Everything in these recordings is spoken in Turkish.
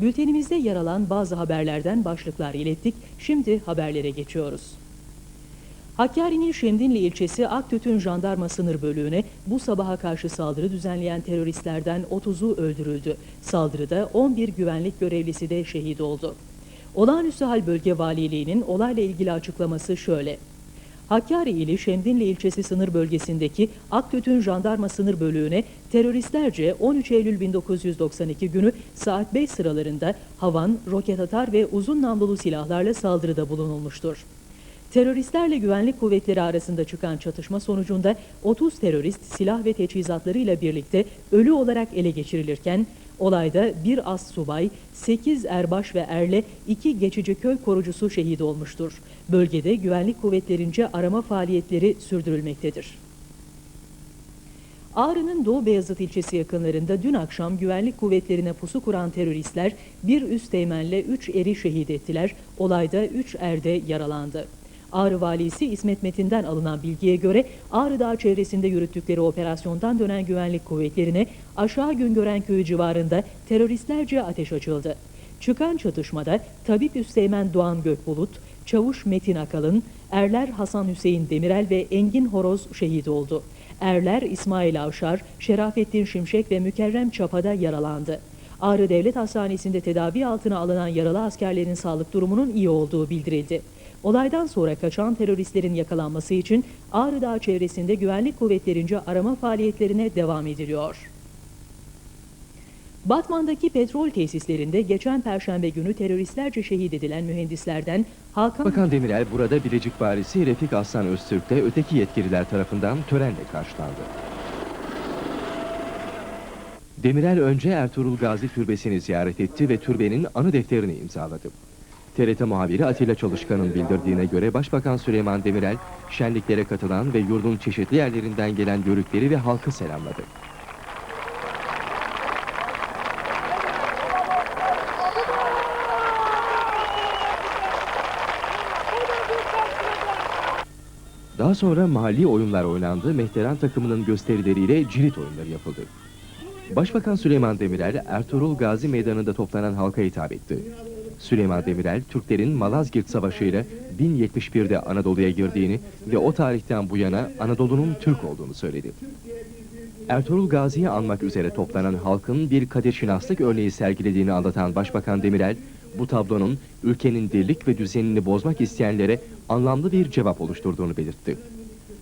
Bültenimizde yer alan bazı haberlerden başlıklar ilettik. Şimdi haberlere geçiyoruz. Hakkari'nin Şemdinli ilçesi Aktütün Jandarma Sınır Bölüğü'ne bu sabaha karşı saldırı düzenleyen teröristlerden 30'u öldürüldü. Saldırıda 11 güvenlik görevlisi de şehit oldu. Olağanüstü Hal Bölge Valiliği'nin olayla ilgili açıklaması şöyle. Hakkari ili Şemdinli ilçesi sınır bölgesindeki Aktütün Jandarma Sınır Bölüğü'ne teröristlerce 13 Eylül 1992 günü saat 5 sıralarında havan, roket atar ve uzun namlulu silahlarla saldırıda bulunulmuştur. Teröristlerle güvenlik kuvvetleri arasında çıkan çatışma sonucunda 30 terörist silah ve teçhizatlarıyla birlikte ölü olarak ele geçirilirken olayda bir as subay, 8 erbaş ve erle 2 geçici köy korucusu şehit olmuştur. Bölgede güvenlik kuvvetlerince arama faaliyetleri sürdürülmektedir. Ağrı'nın Doğu Beyazıt ilçesi yakınlarında dün akşam güvenlik kuvvetlerine pusu kuran teröristler bir üst teğmenle 3 eri şehit ettiler. Olayda 3 erde yaralandı. Ağrı valisi İsmet Metin'den alınan bilgiye göre Ağrı Dağı çevresinde yürüttükleri operasyondan dönen güvenlik kuvvetlerine aşağı Güngören köyü civarında teröristlerce ateş açıldı. Çıkan çatışmada Tabip Üsteğmen Doğan Gökbulut, Çavuş Metin Akalın, Erler Hasan Hüseyin Demirel ve Engin Horoz şehit oldu. Erler İsmail Avşar, Şerafettin Şimşek ve Mükerrem Çapa'da yaralandı. Ağrı Devlet Hastanesi'nde tedavi altına alınan yaralı askerlerin sağlık durumunun iyi olduğu bildirildi. Olaydan sonra kaçan teröristlerin yakalanması için Ağrı Dağı çevresinde güvenlik kuvvetlerince arama faaliyetlerine devam ediliyor. Batman'daki petrol tesislerinde geçen perşembe günü teröristlerce şehit edilen mühendislerden Hakan Bakan Demirel burada Bilecik Valisi Refik Aslan Öztürk de öteki yetkililer tarafından törenle karşılandı. Demirel önce Ertuğrul Gazi Türbesi'ni ziyaret etti ve türbenin anı defterini imzaladı. TRT muhabiri Atilla Çalışkan'ın bildirdiğine göre Başbakan Süleyman Demirel şenliklere katılan ve yurdun çeşitli yerlerinden gelen yörükleri ve halkı selamladı. Daha sonra mahalli oyunlar oynandı, Mehteran takımının gösterileriyle cirit oyunları yapıldı. Başbakan Süleyman Demirel, Ertuğrul Gazi Meydanı'nda toplanan halka hitap etti. Süleyman Demirel, Türklerin Malazgirt Savaşı ile 1071'de Anadolu'ya girdiğini ve o tarihten bu yana Anadolu'nun Türk olduğunu söyledi. Ertuğrul Gazi'yi anmak üzere toplanan halkın bir kaderşinaslık örneği sergilediğini anlatan Başbakan Demirel, bu tablonun ülkenin dirlik ve düzenini bozmak isteyenlere anlamlı bir cevap oluşturduğunu belirtti.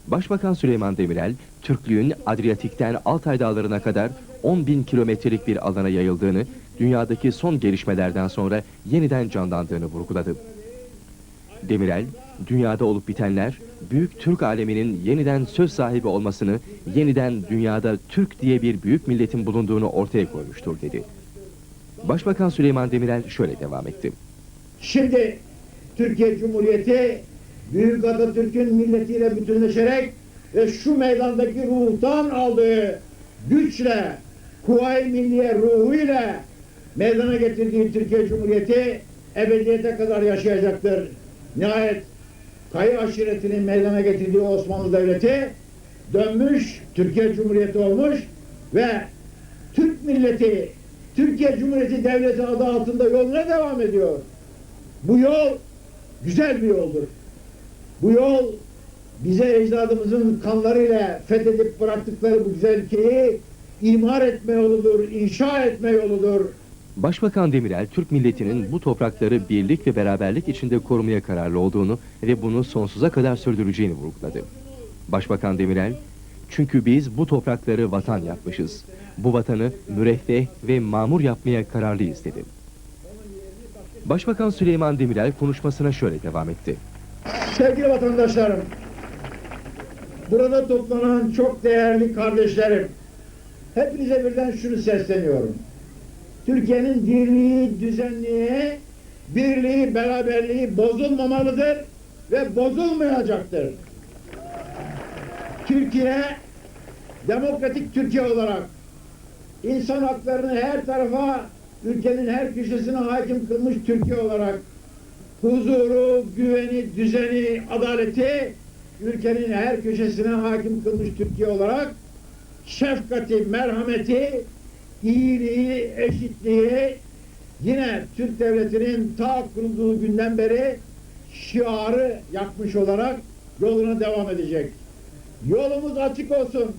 Başbakan Süleyman Demirel, Türklüğün Adriyatik'ten Altay Dağları'na kadar 10 bin kilometrelik bir alana yayıldığını, dünyadaki son gelişmelerden sonra yeniden canlandığını vurguladı. Demirel, dünyada olup bitenler, büyük Türk aleminin yeniden söz sahibi olmasını, yeniden dünyada Türk diye bir büyük milletin bulunduğunu ortaya koymuştur dedi. Başbakan Süleyman Demirel şöyle devam etti. Şimdi Türkiye Cumhuriyeti Büyük Atatürk'ün milletiyle bütünleşerek ve şu meydandaki ruhtan aldığı güçle, Kuvayi Milliye ruhuyla meydana getirdiği Türkiye Cumhuriyeti ebediyete kadar yaşayacaktır. Nihayet Kayı aşiretinin meydana getirdiği Osmanlı Devleti dönmüş, Türkiye Cumhuriyeti olmuş ve Türk milleti, Türkiye Cumhuriyeti Devleti adı altında yoluna devam ediyor. Bu yol güzel bir yoldur. Bu yol bize ecdadımızın kanlarıyla fethedip bıraktıkları bu güzel ülkeyi imar etme yoludur, inşa etme yoludur. Başbakan Demirel, Türk milletinin bu toprakları birlik ve beraberlik içinde korumaya kararlı olduğunu ve bunu sonsuza kadar sürdüreceğini vurguladı. Başbakan Demirel, çünkü biz bu toprakları vatan yapmışız. Bu vatanı müreffeh ve mamur yapmaya kararlıyız dedi. Başbakan Süleyman Demirel konuşmasına şöyle devam etti. Sevgili vatandaşlarım, burada toplanan çok değerli kardeşlerim, hepinize birden şunu sesleniyorum. Türkiye'nin dirliği, düzenliği, birliği, beraberliği bozulmamalıdır ve bozulmayacaktır. Türkiye, demokratik Türkiye olarak insan haklarını her tarafa, ülkenin her köşesine hakim kılmış Türkiye olarak huzuru, güveni, düzeni, adaleti ülkenin her köşesine hakim kılmış Türkiye olarak şefkati, merhameti, iyiliği, eşitliği, yine Türk Devleti'nin ta kurulduğu günden beri şiarı yakmış olarak yoluna devam edecek. Yolumuz açık olsun.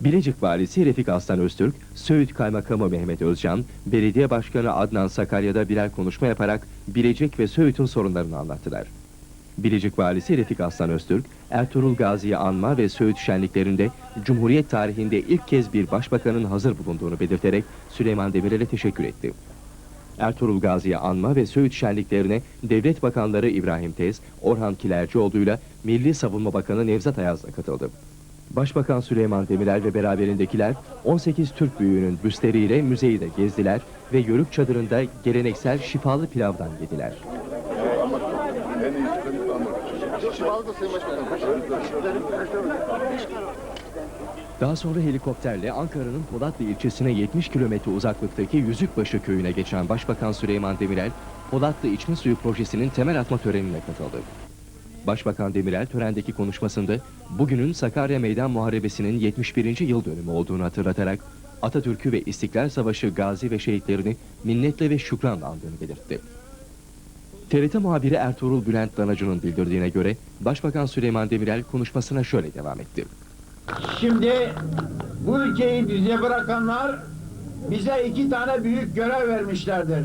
Bilecik Valisi Refik Aslan Öztürk, Söğüt Kaymakamı Mehmet Özcan, Belediye Başkanı Adnan Sakarya'da birer konuşma yaparak Bilecik ve Söğüt'ün sorunlarını anlattılar. Bilecik Valisi Refik Aslan Öztürk, Ertuğrul Gazi'yi anma ve Söğüt şenliklerinde Cumhuriyet tarihinde ilk kez bir başbakanın hazır bulunduğunu belirterek Süleyman Demirel'e teşekkür etti. Ertuğrul Gazi'yi anma ve Söğüt şenliklerine devlet bakanları İbrahim Tez, Orhan Kilercioğlu'yla Milli Savunma Bakanı Nevzat Ayaz da katıldı. Başbakan Süleyman Demirel ve beraberindekiler 18 Türk büyüğünün büstleriyle müzeyi de gezdiler ve Yörük çadırında geleneksel şifalı pilavdan yediler. Şifalı da Sayın Başbakanım. Daha sonra helikopterle Ankara'nın Polatlı ilçesine 70 kilometre uzaklıktaki Yüzükbaşı köyüne geçen Başbakan Süleyman Demirel, Polatlı İçme Suyu Projesi'nin temel atma törenine katıldı. Başbakan Demirel törendeki konuşmasında bugünün Sakarya Meydan Muharebesi'nin 71. yıl dönümü olduğunu hatırlatarak Atatürk'ü ve İstiklal Savaşı gazi ve şehitlerini minnetle ve şükranla andığını belirtti. TRT muhabiri Ertuğrul Bülent Danacı'nın bildirdiğine göre Başbakan Süleyman Demirel konuşmasına şöyle devam etti. Şimdi bu ülkeyi bize bırakanlar bize iki tane büyük görev vermişlerdir.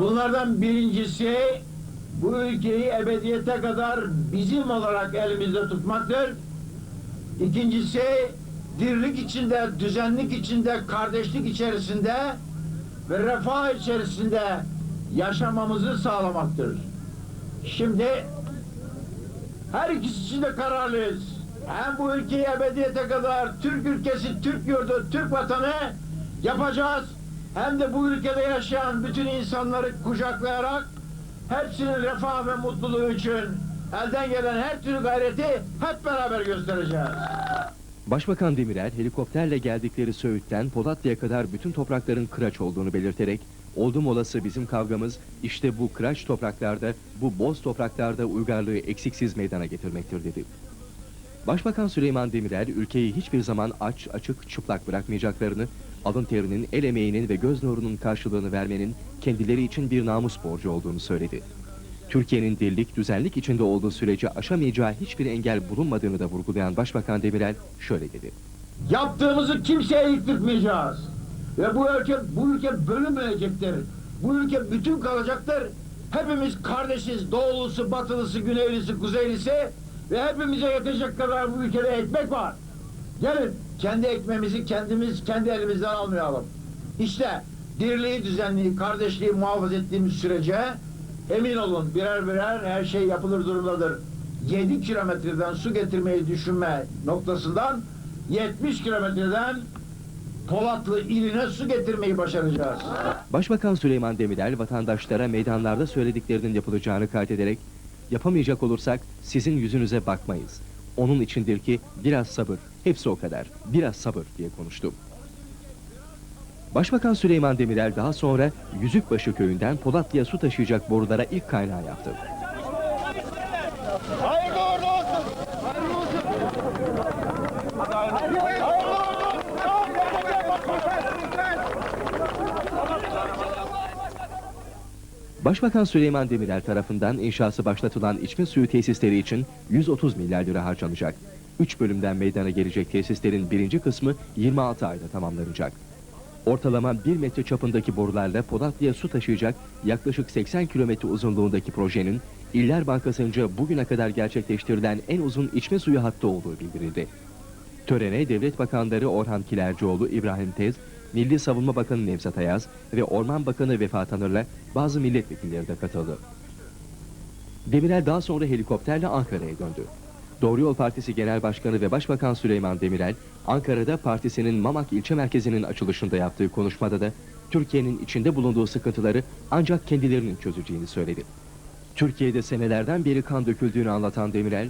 Bunlardan birincisi bu ülkeyi ebediyete kadar bizim olarak elimizde tutmaktır. İkincisi dirlik içinde, düzenlik içinde, kardeşlik içerisinde ve refah içerisinde yaşamamızı sağlamaktır. Şimdi her ikisi için de kararlıyız. Hem bu ülkeyi ebediyete kadar Türk ülkesi, Türk yurdu, Türk vatanı yapacağız. Hem de bu ülkede yaşayan bütün insanları kucaklayarak hepsinin refah ve mutluluğu için elden gelen her türlü gayreti hep beraber göstereceğiz. Başbakan Demirel helikopterle geldikleri Söğüt'ten Polatlı'ya kadar bütün toprakların kıraç olduğunu belirterek oldum olası bizim kavgamız işte bu kıraç topraklarda, bu boz topraklarda uygarlığı eksiksiz meydana getirmektir dedi. Başbakan Süleyman Demirel ülkeyi hiçbir zaman aç, açık, çıplak bırakmayacaklarını, alın terinin, el emeğinin ve göz nurunun karşılığını vermenin kendileri için bir namus borcu olduğunu söyledi. Türkiye'nin dirlik, düzenlik içinde olduğu sürece aşamayacağı hiçbir engel bulunmadığını da vurgulayan Başbakan Demirel şöyle dedi. Yaptığımızı kimseye yıktırmayacağız. Ve bu ülke, bu ülke bölünmeyecektir. Bu ülke bütün kalacaktır. Hepimiz kardeşiz. Doğulusu, batılısı, güneylisi, kuzeylisi ve hepimize yetecek kadar bu ülkede ekmek var. Gelin kendi ekmeğimizi kendimiz kendi elimizden almayalım. İşte dirliği, düzenliği, kardeşliği muhafaza ettiğimiz sürece emin olun birer birer her şey yapılır durumdadır. 7 kilometreden su getirmeyi düşünme noktasından 70 kilometreden Polatlı iline su getirmeyi başaracağız. Başbakan Süleyman Demirel vatandaşlara meydanlarda söylediklerinin yapılacağını kaydederek yapamayacak olursak sizin yüzünüze bakmayız. Onun içindir ki biraz sabır, hepsi o kadar, biraz sabır diye konuştu. Başbakan Süleyman Demirel daha sonra Yüzükbaşı köyünden Polatlı'ya su taşıyacak borulara ilk kaynağı yaptı. Hayırlı uğurlu olsun. Hayırlı olsun. Hayırlı Başbakan Süleyman Demirel tarafından inşası başlatılan içme suyu tesisleri için 130 milyar lira harcanacak. 3 bölümden meydana gelecek tesislerin birinci kısmı 26 ayda tamamlanacak. Ortalama 1 metre çapındaki borularla Polatlı'ya su taşıyacak yaklaşık 80 kilometre uzunluğundaki projenin İller Bankası'nca bugüne kadar gerçekleştirilen en uzun içme suyu hattı olduğu bildirildi. Törene Devlet Bakanları Orhan Kilercioğlu, İbrahim Tez, Milli Savunma Bakanı Nevzat Ayaz ve Orman Bakanı Vefa Tanır'la bazı milletvekilleri de katıldı. Demirel daha sonra helikopterle Ankara'ya döndü. Doğru Yol Partisi Genel Başkanı ve Başbakan Süleyman Demirel, Ankara'da partisinin Mamak ilçe merkezinin açılışında yaptığı konuşmada da Türkiye'nin içinde bulunduğu sıkıntıları ancak kendilerinin çözeceğini söyledi. Türkiye'de senelerden beri kan döküldüğünü anlatan Demirel,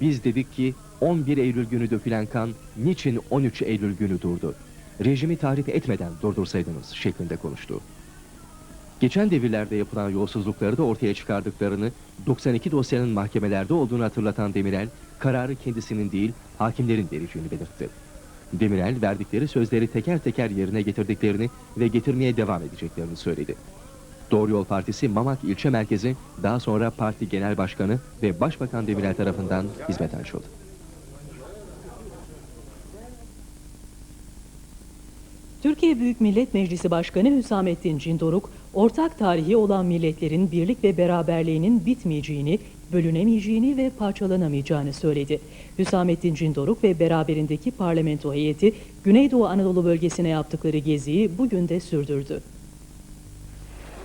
biz dedik ki 11 Eylül günü dökülen kan niçin 13 Eylül günü durdu? Rejimi tarif etmeden durdursaydınız şeklinde konuştu. Geçen devirlerde yapılan yolsuzlukları da ortaya çıkardıklarını, 92 dosyanın mahkemelerde olduğunu hatırlatan Demirel, kararı kendisinin değil, hakimlerin vereceğini belirtti. Demirel verdikleri sözleri teker teker yerine getirdiklerini ve getirmeye devam edeceklerini söyledi. Doğru Yol Partisi Mamak ilçe merkezi daha sonra parti genel başkanı ve başbakan Demirel tarafından hizmete açıldı. Türkiye Büyük Millet Meclisi Başkanı Hüsamettin Cindoruk, ortak tarihi olan milletlerin birlik ve beraberliğinin bitmeyeceğini, bölünemeyeceğini ve parçalanamayacağını söyledi. Hüsamettin Cindoruk ve beraberindeki parlamento heyeti Güneydoğu Anadolu bölgesine yaptıkları geziyi bugün de sürdürdü.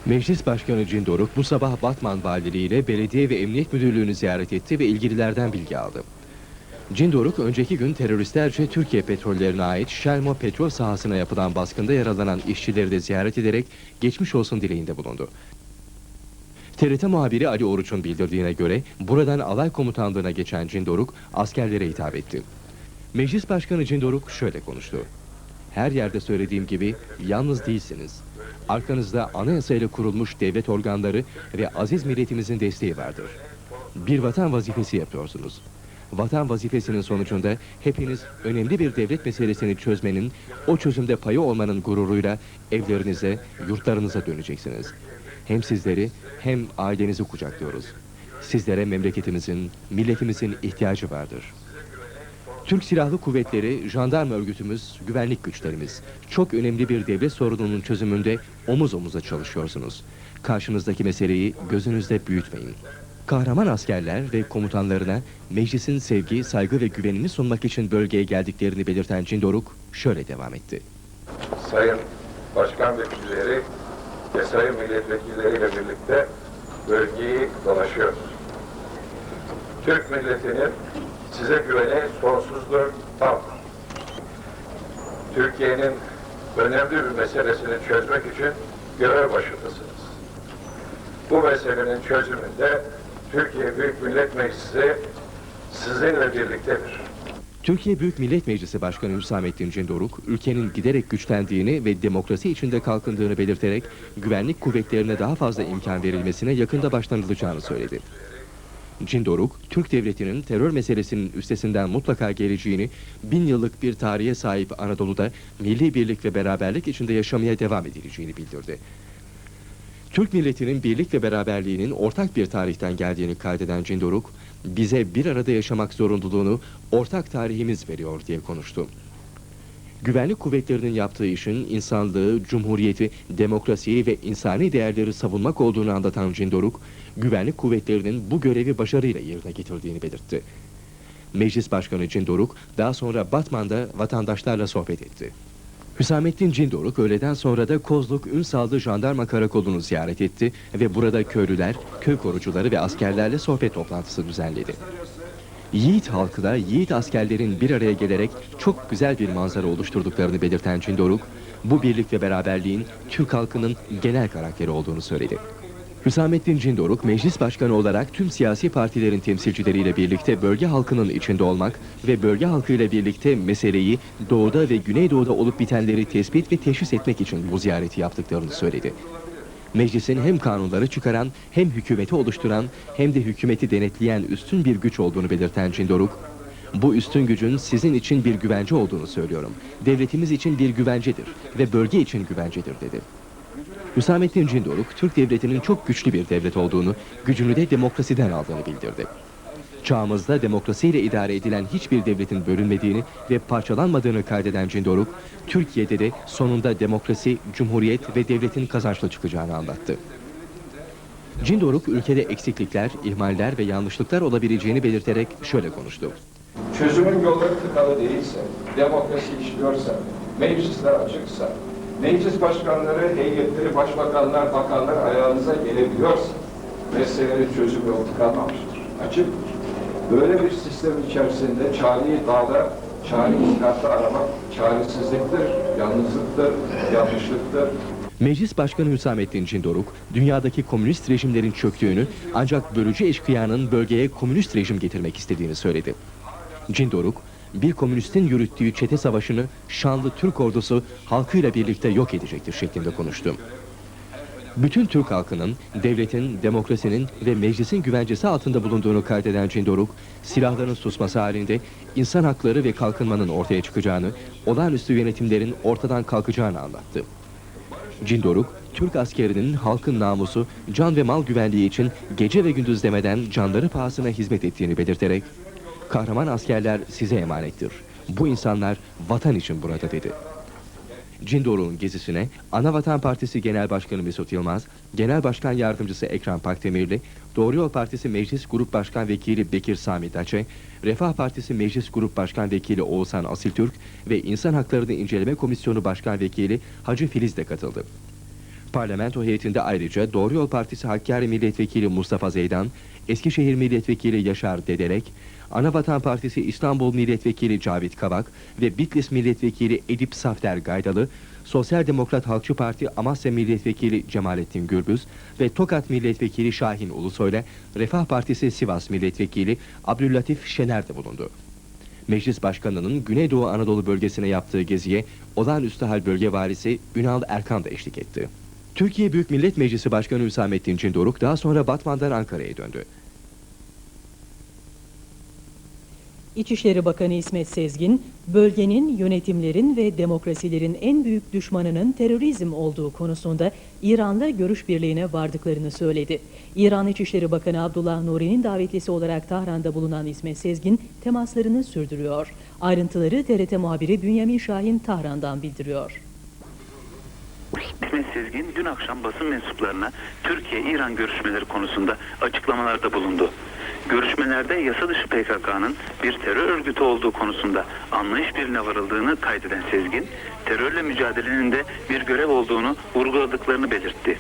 Meclis Başkanı Cindoruk bu sabah Batman Valiliği ile Belediye ve Emniyet Müdürlüğü'nü ziyaret etti ve ilgililerden bilgi aldı. Cindoruk önceki gün teröristlerce Türkiye petrollerine ait Şelmo petrol sahasına yapılan baskında yaralanan işçileri de ziyaret ederek geçmiş olsun dileğinde bulundu. TRT muhabiri Ali Oruç'un bildirdiğine göre buradan alay komutanlığına geçen Cindoruk askerlere hitap etti. Meclis Başkanı Cindoruk şöyle konuştu. Her yerde söylediğim gibi yalnız değilsiniz. Arkanızda anayasayla kurulmuş devlet organları ve aziz milletimizin desteği vardır. Bir vatan vazifesi yapıyorsunuz. Vatan vazifesinin sonucunda hepiniz önemli bir devlet meselesini çözmenin, o çözümde payı olmanın gururuyla evlerinize, yurtlarınıza döneceksiniz. Hem sizleri hem ailenizi kucaklıyoruz. Sizlere memleketimizin, milletimizin ihtiyacı vardır. Türk Silahlı Kuvvetleri, jandarma örgütümüz, güvenlik güçlerimiz çok önemli bir devlet sorununun çözümünde omuz omuza çalışıyorsunuz. Karşınızdaki meseleyi gözünüzde büyütmeyin. Kahraman askerler ve komutanlarına meclisin sevgi, saygı ve güvenini sunmak için bölgeye geldiklerini belirten Cindoruk şöyle devam etti. Sayın Başkan Vekilleri ve Sayın Milletvekilleriyle birlikte bölgeyi dolaşıyoruz. Türk milletinin size güveni sonsuzdur, tam. Türkiye'nin önemli bir meselesini çözmek için görev başındasınız. Bu meselenin çözümünde Türkiye Büyük Millet Meclisi sizinle birliktedir. Türkiye Büyük Millet Meclisi Başkanı Hüsamettin Cindoruk, ülkenin giderek güçlendiğini ve demokrasi içinde kalkındığını belirterek güvenlik kuvvetlerine daha fazla imkan verilmesine yakında başlanılacağını söyledi. Cindoruk, Türk Devleti'nin terör meselesinin üstesinden mutlaka geleceğini, bin yıllık bir tarihe sahip Anadolu'da milli birlik ve beraberlik içinde yaşamaya devam edileceğini bildirdi. Türk milletinin birlik ve beraberliğinin ortak bir tarihten geldiğini kaydeden Cindoruk, bize bir arada yaşamak zorunluluğunu ortak tarihimiz veriyor diye konuştu. Güvenlik kuvvetlerinin yaptığı işin insanlığı, cumhuriyeti, demokrasiyi ve insani değerleri savunmak olduğunu anlatan Cindoruk, güvenlik kuvvetlerinin bu görevi başarıyla yerine getirdiğini belirtti. Meclis Başkanı Cindoruk daha sonra Batman'da vatandaşlarla sohbet etti. Hüsamettin Cindoruk öğleden sonra da Kozluk Ünsallı Jandarma Karakolu'nu ziyaret etti ve burada köylüler, köy korucuları ve askerlerle sohbet toplantısı düzenledi. Yiğit halkla yiğit askerlerin bir araya gelerek çok güzel bir manzara oluşturduklarını belirten Cindoruk, bu birlik ve beraberliğin Türk halkının genel karakteri olduğunu söyledi. Hüsamettin Cindoruk, meclis başkanı olarak tüm siyasi partilerin temsilcileriyle birlikte bölge halkının içinde olmak ve bölge halkıyla birlikte meseleyi doğuda ve güneydoğuda olup bitenleri tespit ve teşhis etmek için bu ziyareti yaptıklarını söyledi. Meclisin hem kanunları çıkaran, hem hükümeti oluşturan, hem de hükümeti denetleyen üstün bir güç olduğunu belirten Cindoruk, bu üstün gücün sizin için bir güvence olduğunu söylüyorum. Devletimiz için bir güvencedir ve bölge için güvencedir dedi. Hüsamettin Cindoruk, Türk devletinin çok güçlü bir devlet olduğunu, gücünü de demokrasiden aldığını bildirdi. Çağımızda demokrasiyle idare edilen hiçbir devletin bölünmediğini ve parçalanmadığını kaydeden Cindoruk, Türkiye'de de sonunda demokrasi, cumhuriyet ve devletin kazançlı çıkacağını anlattı. Cindoruk, ülkede eksiklikler, ihmaller ve yanlışlıklar olabileceğini belirterek şöyle konuştu. Çözümün yolları tıkalı değilse, demokrasi işliyorsa, meclisler açıksa, meclis başkanları, heyetleri, başbakanlar, bakanlar ayağınıza gelebiliyorsa, meselenin çözüm yolu tıkanmamıştır, açıktır. Böyle bir sistem içerisinde çareyi dağda, çareyi iskatta aramak çaresizliktir, yalnızlıktır, yanlışlıktır, Meclis Başkanı Hüsamettin Cindoruk, dünyadaki komünist rejimlerin çöktüğünü ancak bölücü eşkıyanın bölgeye komünist rejim getirmek istediğini söyledi. Cindoruk, bir komünistin yürüttüğü çete savaşını şanlı Türk ordusu halkıyla birlikte yok edecektir şeklinde konuştu. Bütün Türk halkının, devletin, demokrasinin ve meclisin güvencesi altında bulunduğunu kaydeden Cindoruk, silahların susması halinde insan hakları ve kalkınmanın ortaya çıkacağını, olağanüstü yönetimlerin ortadan kalkacağını anlattı. Cindoruk, Türk askerinin halkın namusu, can ve mal güvenliği için gece ve gündüz demeden canları pahasına hizmet ettiğini belirterek, kahraman askerler size emanettir. Bu insanlar vatan için burada dedi. Cindoruk'un gezisine Anavatan Partisi Genel Başkanı Mesut Yılmaz, Genel Başkan Yardımcısı Ekrem Pakdemirli, Doğru Yol Partisi Meclis Grup Başkan Vekili Bekir Sami Daçe, Refah Partisi Meclis Grup Başkan Vekili Oğuzhan Asiltürk ve İnsan Haklarını İnceleme Komisyonu Başkan Vekili Hacı Filiz de katıldı. Parlamento heyetinde ayrıca Doğru Yol Partisi Hakkari Milletvekili Mustafa Zeydan, Eskişehir Milletvekili Yaşar Dederek, Anavatan Partisi İstanbul Milletvekili Cavit Kavak ve Bitlis Milletvekili Edip Safter Gaydalı, Sosyal Demokrat Halkçı Parti Amasya Milletvekili Cemalettin Gürbüz ve Tokat Milletvekili Şahin Ulusoy'la Refah Partisi Sivas Milletvekili Abdüllatif Şener de bulundu. Meclis Başkanı'nın Güneydoğu Anadolu bölgesine yaptığı geziye olağanüstü hal bölge valisi Ünal Erkan da eşlik etti. Türkiye Büyük Millet Meclisi Başkanı Hüsamettin Cindoruk daha sonra Batman'dan Ankara'ya döndü. İçişleri Bakanı İsmet Sezgin, bölgenin, yönetimlerin ve demokrasilerin en büyük düşmanının terörizm olduğu konusunda İran'la görüş birliğine vardıklarını söyledi. İran İçişleri Bakanı Abdullah Nuri'nin davetlisi olarak Tahran'da bulunan İsmet Sezgin temaslarını sürdürüyor. Ayrıntıları TRT muhabiri Bünyamin Şahin Tahran'dan bildiriyor. İsmet Sezgin dün akşam basın mensuplarına Türkiye-İran görüşmeleri konusunda açıklamalarda bulundu. Görüşmelerde yasa dışı PKK'nın bir terör örgütü olduğu konusunda anlayış birine varıldığını kaydeden Sezgin, terörle mücadelenin de bir görev olduğunu vurguladıklarını belirtti.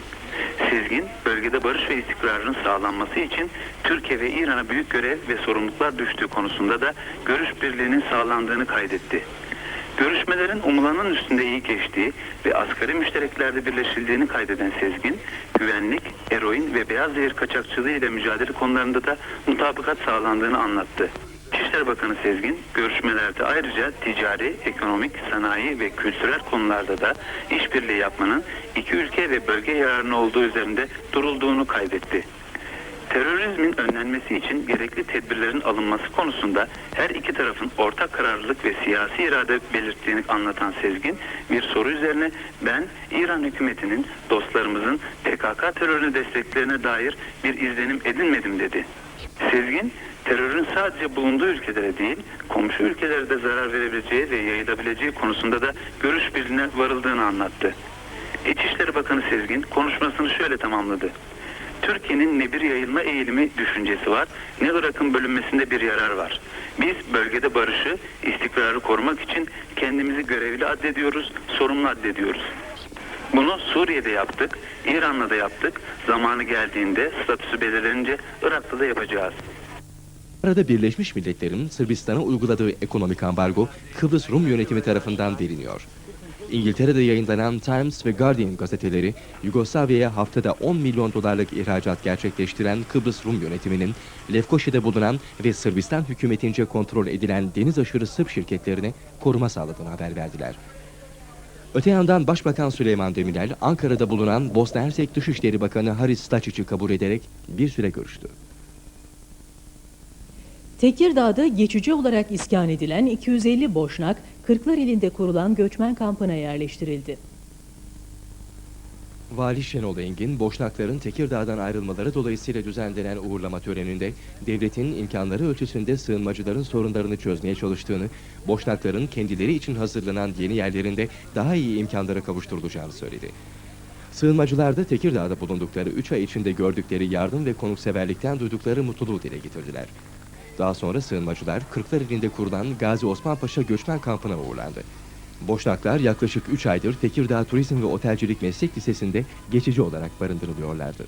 Sezgin, bölgede barış ve istikrarın sağlanması için Türkiye ve İran'a büyük görev ve sorumluluklar düştüğü konusunda da görüş birliğinin sağlandığını kaydetti. Görüşmelerin umulanın üstünde iyi geçtiği ve asgari müştereklerde birleşildiğini kaydeden Sezgin, güvenlik, eroin ve beyaz zehir kaçakçılığı ile mücadele konularında da mutabakat sağlandığını anlattı. İçişleri Bakanı Sezgin, görüşmelerde ayrıca ticari, ekonomik, sanayi ve kültürel konularda da işbirliği yapmanın iki ülke ve bölge yararına olduğu üzerinde durulduğunu kaydetti. Terörizmin önlenmesi için gerekli tedbirlerin alınması konusunda her iki tarafın ortak kararlılık ve siyasi irade belirttiğini anlatan Sezgin bir soru üzerine ben İran hükümetinin dostlarımızın PKK terörünü desteklerine dair bir izlenim edinmedim dedi. Sezgin terörün sadece bulunduğu ülkelere değil komşu ülkelere de zarar verebileceği ve yayılabileceği konusunda da görüş birliğine varıldığını anlattı. İçişleri Bakanı Sezgin konuşmasını şöyle tamamladı. Türkiye'nin ne bir yayılma eğilimi düşüncesi var ne Irak'ın bölünmesinde bir yarar var. Biz bölgede barışı, istikrarı korumak için kendimizi görevli addediyoruz, sorumlu addediyoruz. Bunu Suriye'de yaptık, İran'la da yaptık. Zamanı geldiğinde statüsü belirlenince Irak'ta da yapacağız. Arada Birleşmiş Milletler'in Sırbistan'a uyguladığı ekonomik ambargo Kıbrıs Rum yönetimi tarafından deliniyor. İngiltere'de yayınlanan Times ve Guardian gazeteleri Yugoslavya'ya haftada 10 milyon dolarlık ihracat gerçekleştiren Kıbrıs Rum yönetiminin Lefkoşa'da bulunan ve Sırbistan hükümetince kontrol edilen deniz aşırı Sırp şirketlerine koruma sağladığını haber verdiler. Öte yandan Başbakan Süleyman Demirel, Ankara'da bulunan Bosna Hersek Dışişleri Bakanı Haris Stačić'i kabul ederek bir süre görüştü. Tekirdağ'da geçici olarak iskan edilen 250 boşnak, Kırklar ilinde kurulan göçmen kampına yerleştirildi. Vali Şenol Engin, Boşnakların Tekirdağ'dan ayrılmaları dolayısıyla düzenlenen uğurlama töreninde devletin imkanları ölçüsünde sığınmacıların sorunlarını çözmeye çalıştığını, Boşnakların kendileri için hazırlanan yeni yerlerinde daha iyi imkanlara kavuşturulacağını söyledi. Sığınmacılar da Tekirdağ'da bulundukları 3 ay içinde gördükleri yardım ve konukseverlikten duydukları mutluluğu dile getirdiler. Daha sonra sığınmacılar Kırklar ilinde kurulan Gazi Osman Paşa Göçmen Kampı'na uğurlandı. Boşnaklar yaklaşık 3 aydır Tekirdağ Turizm ve Otelcilik Meslek Lisesi'nde geçici olarak barındırılıyorlardı.